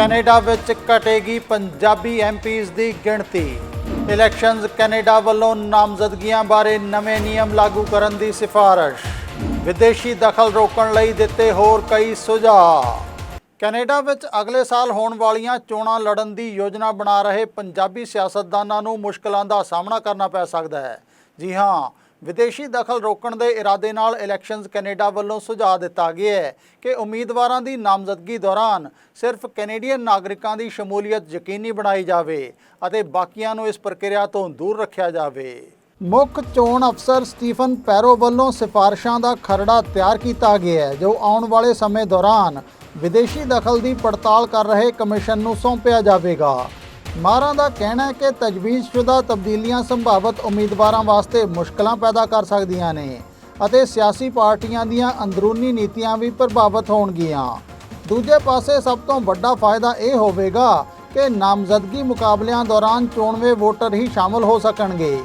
Canada ਵਿੱਚ ਘਟੇਗੀ Punjabi MPs ਦੀ ਗਿਣਤੀ। Elections Canada ਵੱਲੋਂ ਨਾਮਜ਼ਦਗੀਆਂ ਬਾਰੇ ਨਵੇਂ ਨਿਯਮ ਲਾਗੂ ਕਰਨ ਦੀ ਸਿਫਾਰਿਸ਼। ਵਿਦੇਸ਼ੀ ਦਖਲ ਰੋਕਣ ਲਈ ਦਿੱਤੇ ਹੋਰ ਕਈ ਸੁਝਾਅ। ਕੈਨੇਡਾ ਵਿੱਚ ਅਗਲੇ ਸਾਲ ਹੋਣ ਵਾਲੀਆਂ ਚੋਣਾਂ ਲੜਨ ਦੀ ਯੋਜਨਾ ਬਣਾ ਰਹੇ ਪੰਜਾਬੀ ਸਿਆਸਤਦਾਨਾਂ ਨੂੰ ਮੁਸ਼ਕਲਾਂ ਦਾ ਸਾਹਮਣਾ ਕਰਨਾ ਪੈ ਸਕਦਾ ਹੈ। ਜੀ ਹਾਂ ਵਿਦੇਸ਼ੀ ਦਖਲ ਰੋਕਣ ਦੇ ਇਰਾਦੇ ਨਾਲ ਇਲੈਕਸ਼ਨਜ਼ ਕੈਨੇਡਾ ਵੱਲੋਂ ਸੁਝਾਅ ਦਿੱਤਾ ਗਿਆ ਹੈ ਕਿ ਉਮੀਦਵਾਰਾਂ ਦੀ ਨਾਮਜ਼ਦਗੀ ਦੌਰਾਨ ਸਿਰਫ ਕੈਨੇਡੀਅਨ ਨਾਗਰਿਕਾਂ ਦੀ ਸ਼ਮੂਲੀਅਤ ਯਕੀਨੀ ਬਣਾਈ ਜਾਵੇ ਅਤੇ ਬਾਕੀਆਂ ਨੂੰ ਇਸ ਪ੍ਰਕਿਰਿਆ ਤੋਂ ਦੂਰ ਰੱਖਿਆ ਜਾਵੇ। ਮੁੱਖ ਚੋਣ ਅਫਸਰ ਸਟੀਫਨ ਪੈਰੋ ਵੱਲੋਂ ਸਿਫਾਰਿਸ਼ਾਂ ਦਾ ਖਰੜਾ ਤਿਆਰ ਕੀਤਾ ਗਿਆ ਹੈ, ਜੋ ਆਉਣ ਵਾਲੇ ਸਮੇਂ ਦੌਰਾਨ ਵਿਦੇਸ਼ੀ ਦਖਲ ਦੀ ਪੜਤਾਲ ਕਰ ਰਹੇ ਕਮਿਸ਼ਨ ਨੂੰ ਸੌਂਪਿਆ ਜਾਵੇਗਾ। ਮਾਹਰਾਂ ਦਾ ਕਹਿਣਾ ਹੈ ਕਿ ਤਜਵੀਜ਼ਸ਼ੁਦਾ ਤਬਦੀਲੀਆਂ ਸੰਭਾਵਤ ਉਮੀਦਵਾਰਾਂ ਵਾਸਤੇ ਮੁਸ਼ਕਲਾਂ ਪੈਦਾ ਕਰ ਸਕਦੀਆਂ ਨੇ ਅਤੇ ਸਿਆਸੀ ਪਾਰਟੀਆਂ ਦੀਆਂ ਅੰਦਰੂਨੀ ਨੀਤੀਆਂ ਵੀ ਪ੍ਰਭਾਵਿਤ ਹੋਣਗੀਆਂ। ਦੂਜੇ ਪਾਸੇ ਸਭ ਤੋਂ ਵੱਡਾ ਫਾਇਦਾ ਇਹ ਹੋਵੇਗਾ ਕਿ ਨਾਮਜ਼ਦਗੀ ਮੁਕਾਬਲਿਆਂ ਦੌਰਾਨ ਚੋਣਵੇਂ ਵੋਟਰ ਹੀ ਸ਼ਾਮਲ ਹੋ ਸਕਣਗੇ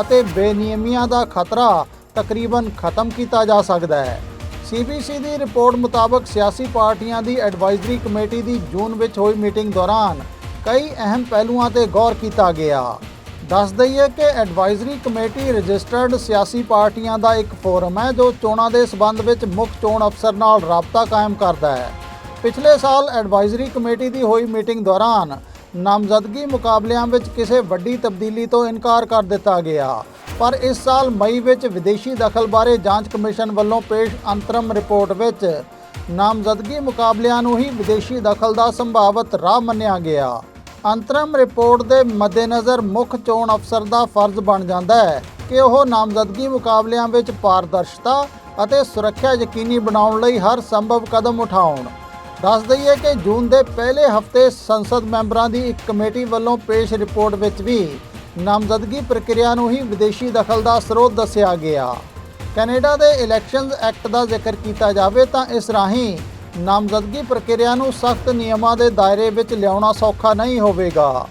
ਅਤੇ ਬੇਨਿਯਮੀਆਂ ਦਾ ਖਤਰਾ ਤਕਰੀਬਨ ਖਤਮ ਕੀਤਾ ਜਾ ਸਕਦਾ ਹੈ। ਸੀਬੀਸੀ ਦੀ ਰਿਪੋਰਟ ਮੁਤਾਬਕ ਸਿਆਸੀ ਪਾਰਟੀਆਂ ਦੀ ਐਡਵਾਈਜ਼ਰੀ ਕਮੇਟੀ ਦੀ ਜੂਨ ਵਿੱਚ ਹੋਈ ਮੀਟਿੰਗ ਦੌਰਾਨ ਕਈ ਅਹਿਮ ਪਹਿਲੂਆਂ ਤੇ ਗੌਰ ਕੀਤਾ ਗਿਆ। ਦੱਸ ਦਈਏ ਕਿ ਐਡਵਾਈਜ਼ਰੀ ਕਮੇਟੀ ਰਜਿਸਟਰਡ ਸਿਆਸੀ ਪਾਰਟੀਆਂ ਦਾ ਇੱਕ ਫੋਰਮ ਹੈ, ਜੋ ਚੋਣਾਂ ਦੇ ਸਬੰਧ ਵਿੱਚ ਮੁੱਖ ਚੋਣ ਅਫਸਰ ਨਾਲ ਰਾਬਤਾ ਕਾਇਮ ਕਰਦਾ ਹੈ। ਪਿਛਲੇ ਸਾਲ ਐਡਵਾਈਜ਼ਰੀ ਕਮੇਟੀ ਦੀ ਹੋਈ ਮੀਟਿੰਗ ਦੌਰਾਨ ਨਾਮਜ਼ਦਗੀ ਮੁਕਾਬਲਿਆਂ ਵਿੱਚ ਕਿਸੇ ਵੱਡੀ ਤਬਦੀਲੀ ਤੋਂ ਇਨਕਾਰ ਕਰ ਦਿੱਤਾ ਗਿਆ। ਪਰ ਇਸ ਸਾਲ ਮਈ ਵਿੱਚ ਵਿਦੇਸ਼ੀ ਦਖਲ ਬਾਰੇ ਜਾਂਚ ਕਮਿਸ਼ਨ ਵੱਲੋਂ ਪੇਸ਼ ਅੰਤਰਮ ਰਿਪੋਰਟ ਵਿੱਚ ਨਾਮਜ਼ਦਗੀ ਮੁਕਾਬਲਿਆਂ ਨੂੰ ਹੀ ਵਿਦੇਸ਼ੀ ਦਖਲ ਦਾ ਸੰਭਾਵਤ ਰਾਹ ਮੰਨਿਆ ਗਿਆ। ਅੰਤਰਮ ਰਿਪੋਰਟ ਦੇ ਮੱਦੇਨਜ਼ਰ ਮੁੱਖ ਚੋਣ ਅਫਸਰ ਦਾ ਫਰਜ਼ ਬਣ ਜਾਂਦਾ ਹੈ ਕਿ ਉਹ ਨਾਮਜ਼ਦਗੀ ਮੁਕਾਬਲਿਆਂ ਵਿੱਚ ਪਾਰਦਰਸ਼ਤਾ ਅਤੇ ਸੁਰੱਖਿਆ ਯਕੀਨੀ ਬਣਾਉਣ ਲਈ ਹਰ ਸੰਭਵ ਕਦਮ ਉਠਾਉਣ। ਦੱਸ ਦਈਏ ਕਿ ਜੂਨ ਦੇ ਪਹਿਲੇ ਹਫ਼ਤੇ ਸੰਸਦ ਮੈਂਬਰਾਂ ਦੀ ਇੱਕ ਕਮੇਟੀ ਵੱਲੋਂ ਪੇਸ਼ ਰਿਪੋਰਟ ਵਿੱਚ ਵੀ ਨਾਮਜ਼ਦਗੀ ਪ੍ਰਕਿਰਿਆ ਨੂੰ ਹੀ ਵਿਦੇਸ਼ੀ ਦਖਲ ਦਾ ਸਰੋਤ ਦੱਸਿਆ ਗਿਆ। ਕੈਨੇਡਾ ਦੇ ਇਲੈਕਸ਼ਨਜ਼ ਐਕਟ ਦਾ ਜ਼ਿਕਰ ਕੀਤਾ ਜਾਵੇ ਤਾਂ ਇਸ ਰਾਹੀਂ ਨਾਮਜ਼ਦਗੀ ਪ੍ਰਕਿਰਿਆ ਨੂੰ ਸਖਤ ਨਿਯਮਾਂ ਦੇ ਦਾਇਰੇ ਵਿੱਚ ਲਿਆਉਣਾ ਸੌਖਾ ਨਹੀਂ ਹੋਵੇਗਾ।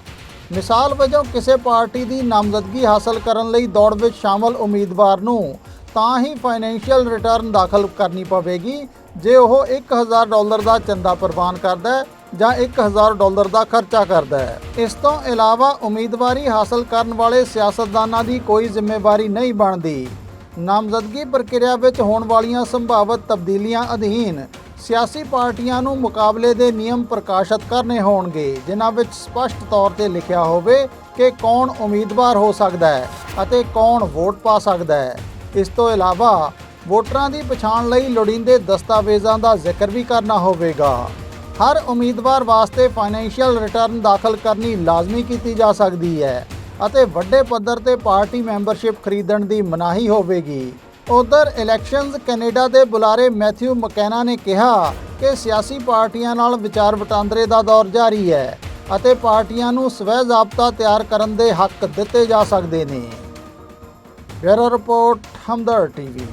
ਮਿਸਾਲ ਵਜੋਂ ਕਿਸੇ ਪਾਰਟੀ ਦੀ ਨਾਮਜ਼ਦਗੀ ਹਾਸਲ ਕਰਨ ਲਈ ਦੌੜ ਵਿੱਚ ਸ਼ਾਮਲ ਉਮੀਦਵਾਰ ਨੂੰ ਤਾਂ ਹੀ ਫਾਈਨੈਂਸ਼ੀਅਲ ਰਿਟਰਨ ਦਾਖਲ ਕਰਨੀ ਪਵੇਗੀ, ਜੇ ਉਹ 1000 ਡਾਲਰ ਦਾ ਚੰਦਾ ਪ੍ਰਵਾਨ ਕਰਦਾ ਹੈ ਜਾਂ 1000 ਡਾਲਰ ਦਾ ਖਰਚਾ ਕਰਦਾ ਹੈ। ਇਸ ਤੋਂ ਇਲਾਵਾ ਉਮੀਦਵਾਰੀ ਹਾਸਲ ਕਰਨ ਵਾਲੇ ਸਿਆਸਤਦਾਨਾਂ ਦੀ ਕੋਈ ਜ਼ਿੰਮੇਵਾਰੀ ਨਹੀਂ ਬਣਦੀ। ਨਾਮਜ਼ਦਗੀ ਪ੍ਰਕਿਰਿਆ ਵਿੱਚ ਹੋਣ ਵਾਲੀਆਂ ਸੰਭਾਵਿਤ ਤਬਦੀਲੀਆਂ ਅਧੀਨ ਸਿਆਸੀ ਪਾਰਟੀਆਂ ਨੂੰ ਮੁਕਾਬਲੇ ਦੇ ਨਿਯਮ ਪ੍ਰਕਾਸ਼ਿਤ ਕਰਨੇ ਹੋਣਗੇ, ਜਿਨ੍ਹਾਂ ਵਿੱਚ ਸਪਸ਼ਟ ਤੌਰ ਤੇ ਲਿਖਿਆ ਹੋਵੇ ਕਿ ਕੌਣ ਉਮੀਦਵਾਰ ਹੋ ਸਕਦਾ ਹੈ ਅਤੇ ਕੌਣ ਵੋਟ ਪਾ ਸਕਦਾ ਹੈ। ਇਸ ਤੋਂ ਇਲਾਵਾ, ਵੋਟਰਾਂ ਦੀ ਪਛਾਣ ਲਈ ਲੋੜੀਂਦੇ ਦਸਤਾਵੇਜ਼ਾਂ ਦਾ ਜ਼ਿਕਰ ਵੀ ਕਰਨਾ ਹੋਵੇਗਾ। ਹਰ ਉਮੀਦਵਾਰ ਵਾਸਤੇ ਫਾਈਨੈਂਸ਼ੀਅਲ ਰਿਟਰਨ ਦਾਖਲ ਕਰਨੀ ਲਾਜ਼ਮੀ ਕੀਤੀ ਜਾ ਸਕਦੀ ਹੈ ਅਤੇ ਵੱਡੇ ਪੱਧਰ ਤੇ ਪਾਰਟੀ ਮੈਂਬਰਸ਼ਿਪ ਖਰੀਦਣ ਦੀ ਮਨਾਹੀ ਹੋਵੇਗੀ। ਉਧਰ ਇਲੈਕਸ਼ਨਜ਼ ਕੈਨੇਡਾ ਦੇ ਬੁਲਾਰੇ ਮੈਥਿਊ ਮਕੈਨਾ ਨੇ ਕਿਹਾ ਕਿ ਸਿਆਸੀ ਪਾਰਟੀਆਂ ਨਾਲ ਵਿਚਾਰ ਵਟਾਂਦਰੇ ਦਾ ਦੌਰ ਜਾਰੀ ਹੈ ਅਤੇ ਪਾਰਟੀਆਂ ਨੂੰ ਸਵੈ ਜ਼ਾਬਤਾ ਤਿਆਰ ਕਰਨ ਦੇ ਹੱਕ ਦਿੱਤੇ ਜਾ ਸਕਦੇ ਨੇ। Bureau report, Hamdard TV.